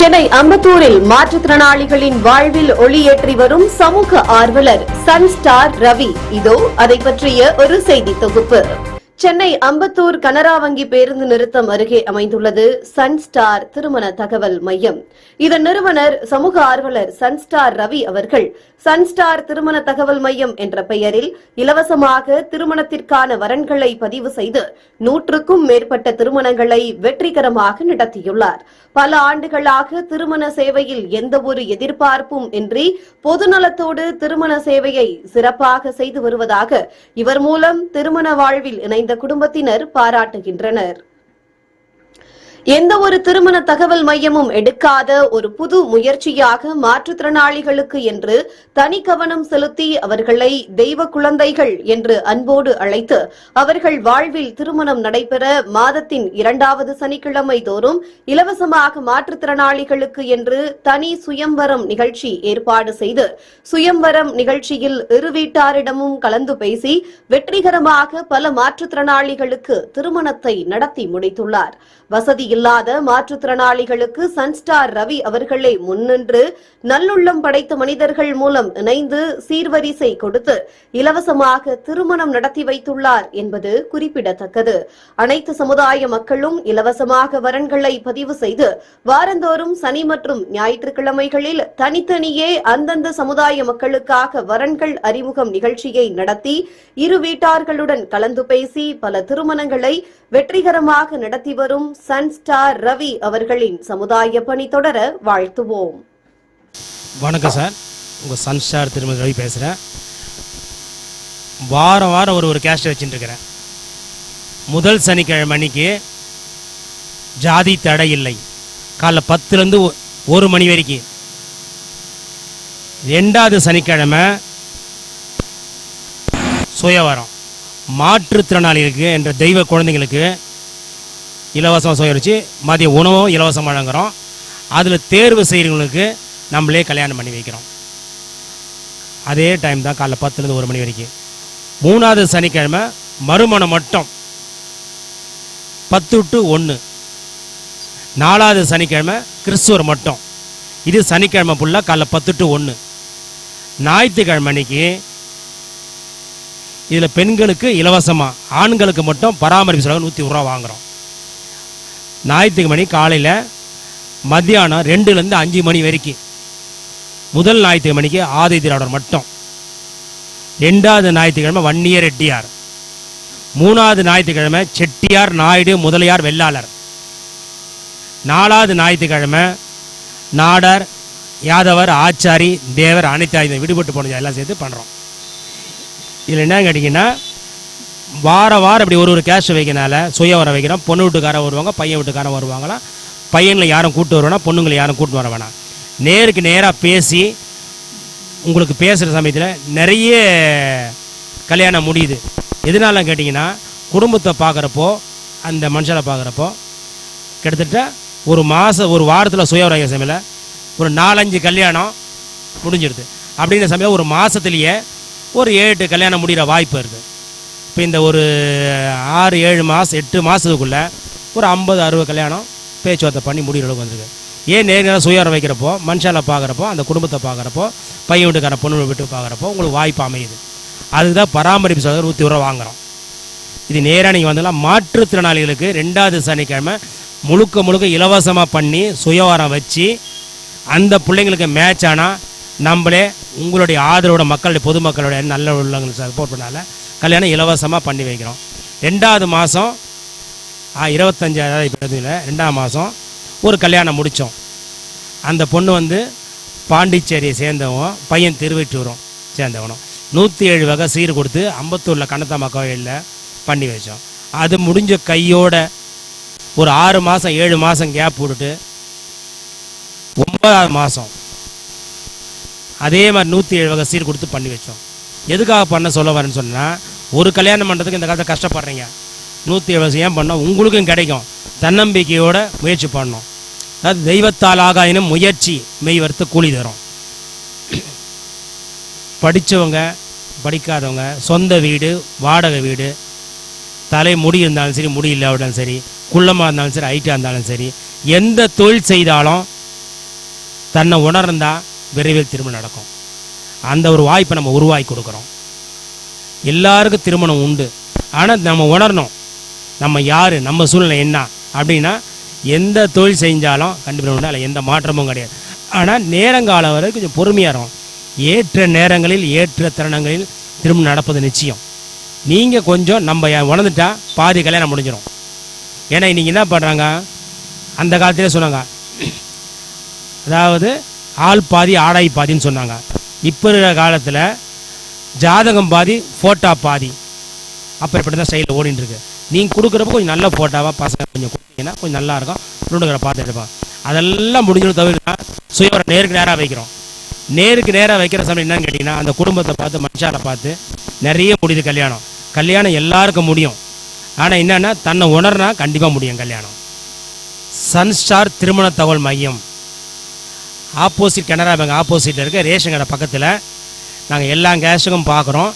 சென்னை அம்பத்தூரில் மாற்றுத்திறனாளிகளின் வாழ்வில் ஒளியேற்றி வரும் சமூக ஆர்வலர் சன் ஸ்டார் ரவி. இதோ அதை பற்றிய ஒரு செய்தி தொகுப்பு. சென்னை அம்பத்தூர் கனரா வங்கி பேருந்து நிறுத்தம் அருகே அமைந்துள்ளது சன்ஸ்டார் திருமண தகவல் மையம். இதன் நிறுவனர் சமூக ஆர்வலர் சன்ஸ்டார் ரவி அவர்கள் சன்ஸ்டார் திருமண தகவல் மையம் என்ற பெயரில் இலவசமாக திருமணத்திற்கான வரன்களை பதிவு செய்து நூற்றுக்கும் மேற்பட்ட திருமணங்களை வெற்றிகரமாக நடத்தியுள்ளார். பல ஆண்டுகளாக திருமண சேவையில் எந்தவொரு எதிர்பார்ப்பும் இன்றி பொதுநலத்தோடு திருமண சேவையை சிறப்பாக செய்து வருவதாக இவர் மூலம் திருமண வாழ்வில் இணைந்த குடும்பத்தினர் பாராட்டுகின்றனர். எந்த ஒரு திருமண தகவல் மையமும் எடுக்காத ஒரு புது முயற்சியாக மாற்றுத்திறனாளிகளுக்கு என்று தனி கவனம் செலுத்தி அவர்களை தெய்வ குழந்தைகள் என்று அன்போடு அழைத்து அவர்கள் வாழ்வில் திருமணம் நடைபெற மாதத்தின் இரண்டாவது சனிக்கிழமை தோறும் இலவசமாக மாற்றுத்திறனாளிகளுக்கு என்று தனி சுயம்வரம் நிகழ்ச்சி ஏற்பாடு செய்து சுயம்வரம் நிகழ்ச்சியில் இரு வீட்டாரிடமும் கலந்து பேசி வெற்றிகரமாக பல மாற்றுத்திறனாளிகளுக்கு திருமணத்தை நடத்தி முடித்துள்ளார். வசதியில் இல்லாத மாற்றுத்திறனாளிகளுக்கு சன்ஸ்டார் ரவி அவர்களை முன்னின்று நல்லுள்ளம் படைத்த மனிதர்கள் மூலம் இணைந்து சீர்வரிசை கொடுத்து இலவசமாக திருமணம் நடத்தி வைத்துள்ளார் என்பது குறிப்பிடத்தக்கது. அனைத்து சமுதாய மக்களும் இலவசமாக வரன்களை பதிவு செய்து வாரந்தோறும் சனி மற்றும் ஞாயிற்றுக்கிழமைகளில் தனித்தனியே அந்தந்த சமுதாய மக்களுக்காக வரன்கள் அறிமுகம் நிகழ்ச்சியை நடத்தி இரு வீட்டார்களுடன் கலந்து பேசி பல திருமணங்களை வெற்றிகரமாக நடத்தி வரும் சன்ஸ் ஸ்டார் ரவி அவர்களின் சமுதாய பணி தொடர வாழ்த்துவோம். வணக்கம் சார். உங்கள் சன்ஸ்டார் திருமதி ரவி பேசுகிறேன் வாரம் வாரம் ஒரு ஒரு கேஸ்ட் வச்சுட்டு இருக்கிறேன். முதல் சனிக்கிழமை அன்னைக்கு ஜாதி தடை இல்லை. காலைல பத்துலேருந்து ஒரு மணி வரைக்கும். ரெண்டாவது சனிக்கிழமை சுயவரம். மாற்றுத்திறனாளிகளுக்கு என்ற தெய்வ குழந்தைங்களுக்கு இலவசம் சுயரிச்சு மதிய உணவும் இலவசம் வழங்குகிறோம் அதில் தேர்வு செய்கிறவங்களுக்கு நம்மளே கல்யாணம் பண்ணி வைக்கிறோம். அதே டைம் தான் காலைல பத்துலேருந்து ஒரு மணி வரைக்கும். மூணாவது சனிக்கிழமை மறுமணம் மட்டும். பத்து டு ஒன்று நாலாவது சனிக்கிழமை கிறிஸ்துவர் மட்டும். இது சனிக்கிழமை ஃபுல்லாக காலைல பத்து டு ஒன்று ஞாயிற்றுக்கிழமை அன்னைக்கு இதில் பெண்களுக்கு இலவசமாக ஆண்களுக்கு மட்டும் பராமரிப்பு செலவு நூற்றி ரூபா வாங்குகிறோம் ஞாயிற்றுக்கு மணி காலையில் மத்தியானம் ரெண்டுலேருந்து அஞ்சு மணி வரைக்கும். முதல் ஞாயிற்றுக்கிழமை மணிக்கு ஆதி திராவிடர் மட்டும். ரெண்டாவது ஞாயிற்றுக்கிழமை வன்னியர் ரெட்டியார். மூணாவது ஞாயிற்றுக்கிழமை செட்டியார் நாயுடு முதலியார் வெள்ளாளர். நாலாவது ஞாயிற்றுக்கிழமை நாடார் யாதவர் ஆச்சாரி தேவர் அனைத்து ஆயுதம் விடுபட்டு போனது எல்லாம் சேர்த்து பண்ணுறோம் இதில் என்ன கேட்டிங்கன்னா வார வாரம் இப்படி ஒரு ஒரு கேஷ் வைக்கனால சுய வர வைக்கிறோம். பொண்ணு வீட்டுக்காரன் வருவாங்க பையன் வீட்டுக்காரன் வருவாங்களா? பையனில் யாரும் கூட்டு வருவானா? பொண்ணுங்களை யாரும் கூப்பிட்டு வர வேணாம். நேருக்கு நேராக பேசி உங்களுக்கு பேசுகிற சமயத்தில் நிறைய கல்யாணம் முடியுது. எதனால கேட்டிங்கன்னா குடும்பத்தை பார்க்குறப்போ அந்த மனுஷனை பார்க்குறப்போ கிட்டத்தட்ட ஒரு மாதம் ஒரு வாரத்தில் சுயவராய சமையல ஒரு நாலஞ்சு கல்யாணம் முடிஞ்சிடுது. அப்படிங்கிற சமயம் ஒரு மாதத்துலேயே ஒரு ஏழு கல்யாணம் முடிகிற வாய்ப்பு இருக்குது இப்போ இந்த ஒரு ஆறு ஏழு மாதம் எட்டு மாதத்துக்குள்ளே ஒரு ஐம்பது அறுபது கல்யாணம் பேச்சுவார்த்தை பண்ணி முடிகிற அளவுக்கு வந்திருக்கு. ஏன் நேர்நேரம் சுயாரம் வைக்கிறப்போ மனுஷால பார்க்குறப்போ அந்த குடும்பத்தை பார்க்குறப்போ பையன் வீட்டுக்கார பொண்ணு வீட்டு பார்க்குறப்போ உங்களுக்கு வாய்ப்பு அமையுது. அதுக்கு தான் பராமரிப்பு செலவு நூற்றி ரூபா வாங்குகிறோம் இது நேராக நீங்கள் வந்தெல்லாம் மாற்றுத்திறனாளிகளுக்கு ரெண்டாவது சனிக்கிழமை முழுக்க முழுக்க இலவசமாக பண்ணி சுயவாரம் வச்சு அந்த பிள்ளைங்களுக்கு மேட்ச் ஆனால் நம்மளே உங்களுடைய ஆதரவோட மக்களுடைய பொதுமக்களுடைய நல்ல உள்ளவங்களுக்கு சப்போர்ட் பண்ணால கல்யாணம் இலவசமாக பண்ணி வைக்கிறோம். ரெண்டாவது மாதம் இருபத்தஞ்சாயிரம் இப்போ ரெண்டாம் மாதம் ஒரு கல்யாணம் முடித்தோம் அந்த பொண்ணு வந்து பாண்டிச்சேரியை சேர்ந்தவன் பையன் திருவெட்டூரும் சேர்ந்தவனும். நூற்றி ஏழு வகை சீர் கொடுத்து அம்பத்தூரில் கண்ணத்தம்மா கோயிலில் பண்ணி வச்சோம். அது முடிஞ்ச கையோட ஒரு ஆறு மாதம் ஏழு மாதம் கேப் விட்டுட்டு ஒன்பதாவது மாதம் அதே மாதிரி நூற்றி ஏழு வகை சீர் கொடுத்து பண்ணி வச்சோம். எதுக்காக பண்ண சொல்ல வரேன்னு சொன்னால் ஒரு கல்யாணம் பண்ணுறதுக்கு இந்த காலத்தில் கஷ்டப்படுறீங்க. நூற்றி எழுபது ஏன் பண்ணோம்? உங்களுக்கும் கிடைக்கும். தன்னம்பிக்கையோட முயற்சி பண்ணணும். அதாவது தெய்வத்தால் ஆகாயினும் முயற்சி மெய் வறுத்து கூலி தரும். படித்தவங்க படிக்காதவங்க சொந்த வீடு வாடகை வீடு தலை முடி இருந்தாலும் சரி முடி இல்லாவிட்டாலும் சரி குள்ளமாக இருந்தாலும் சரி ஹைட்டாக இருந்தாலும் சரி எந்த தொழில் செய்தாலும் தன்னை உணர்ந்தால் விரைவில் திரும்ப நடக்கும். அந்த ஒரு வாய்ப்பை நம்ம உருவாக்கி கொடுக்குறோம். எல்லாருக்கும் திருமணம் உண்டு. ஆனால் நம்ம உணரணும். நம்ம யார்? நம்ம சூழ்நிலை என்ன? அப்படின்னா எந்த தொழில் செஞ்சாலும் கண்டிப்பாக உண்டு அதில் எந்த மாற்றமும் கிடையாது. ஆனால் நேரங்காலம் வரை கொஞ்சம் பொறுமையாக இருக்கும் ஏற்ற நேரங்களில் ஏற்ற தருணங்களில் திருமணம் நடப்பது நிச்சயம். நீங்கள் கொஞ்சம் நம்ம உணர்ந்துட்டா பாதி கல்யாணம் முடிஞ்சிடும் ஏன்னா இன்றைக்கி என்ன பண்ணுறாங்க அந்த காலத்திலே சொன்னாங்க. அதாவது ஆள் பாதி ஆடாய் பாதின்னு சொன்னாங்க. இப்போ இருக்கிற காலத்தில் ஜாதகம் பாதி ஃபோட்டோ பாதி. அப்போ இப்படி தான் சைடில் ஓடின்னு இருக்கு நீங்கள் கொடுக்குறப்ப கொஞ்சம் நல்ல ஃபோட்டோவாக பசங்க கொஞ்சம் கொடுத்தீங்கன்னா கொஞ்சம் நல்லா இருக்கும். பொண்ணுங்களை பார்த்து எடுப்பான் அதெல்லாம் முடிஞ்சது தவிர சுயவரம் நேருக்கு நேராக வைக்கிறோம். நேருக்கு நேராக வைக்கிற சமயம் என்னன்னு கேட்டிங்கன்னா அந்த குடும்பத்தை பார்த்து மனுஷாலை பார்த்து நிறைய முடியுது கல்யாணம். கல்யாணம் எல்லாருக்கும் முடியும். ஆனால் என்னன்னா தன்னை உணர்னா கண்டிப்பாக முடியும் கல்யாணம். சன்ஸ்டார் திருமண தகவல் மையம். ஆப்போசிட் கனரா பேங்க் ஆப்போசிட்டில் இருக்க ரேஷன் கடை பக்கத்தில் நாங்கள் எல்லா கேஸுக்கும் பார்க்குறோம்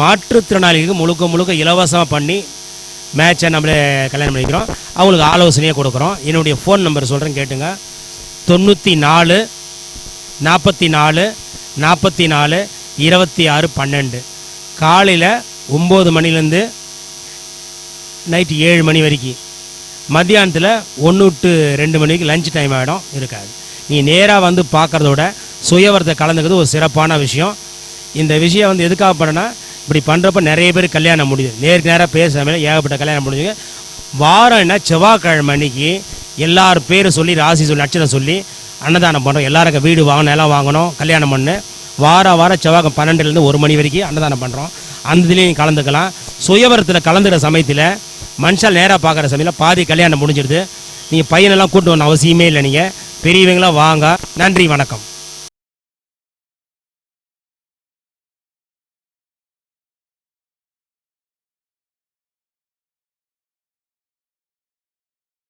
மாற்றுத்திறனாளிகளுக்கு முழுக்க முழுக்க இலவசமாக பண்ணி மேட்சை நம்மளே கல்யாணம் பண்ணிக்கிறோம். அவங்களுக்கு ஆலோசனையே கொடுக்குறோம். என்னுடைய ஃபோன் நம்பர் சொல்கிறேன் கேட்டுங்க. தொண்ணூற்றி நாலு நாற்பத்தி நாலு நாற்பத்தி நாலு இருபத்தி ஆறு பன்னெண்டு. காலையில் ஒம்பது மணிலேருந்து நைட்டு ஏழு மணி வரைக்கும். மத்தியானத்தில் ஒன்று டு ரெண்டு மணிக்கு லஞ்ச் டைம் ஆகிடும் இருக்காது. நீ நேராக வந்து பார்க்குறதோட சுயவரத்தை கலந்துக்கிறது ஒரு சிறப்பான விஷயம். இந்த விஷயம் வந்து எதுக்காக பண்ணனா இப்படி பண்ணுறப்ப நிறைய பேர் கல்யாணம் முடியுது நேருக்கு நேராக பேசாமல் ஏகப்பட்ட கல்யாணம் முடிஞ்சுங்க வாரம் என்ன? செவ்வாய்க்கிழமை அன்னைக்கு எல்லார் பேர் சொல்லி ராசி சொல்லி நட்சத்திரம் சொல்லி அன்னதானம் பண்ணுறோம் எல்லாருக்கும் வீடு வாங்கணும் எல்லாம் வாங்கணும் கல்யாணம் பண்ணு. வாரம் வாரம் செவ்வாய் பன்னெண்டுலேருந்து ஒரு மணி வரைக்கும் அன்னதானம் பண்ணுறோம் அந்த இதுலேயும் கலந்துக்கலாம். சுயவரத்தில் கலந்துக்கிற சமயத்தில் மனுஷால் நேராக பார்க்குற சமயத்தில் பாதி கல்யாணம் முடிஞ்சிடுது நீங்கள் பையனெல்லாம் கூட்டு வரணும் அவசியமே இல்லை நீங்கள் பெரியவங்களாம் வாங்க. நன்றி வணக்கம்.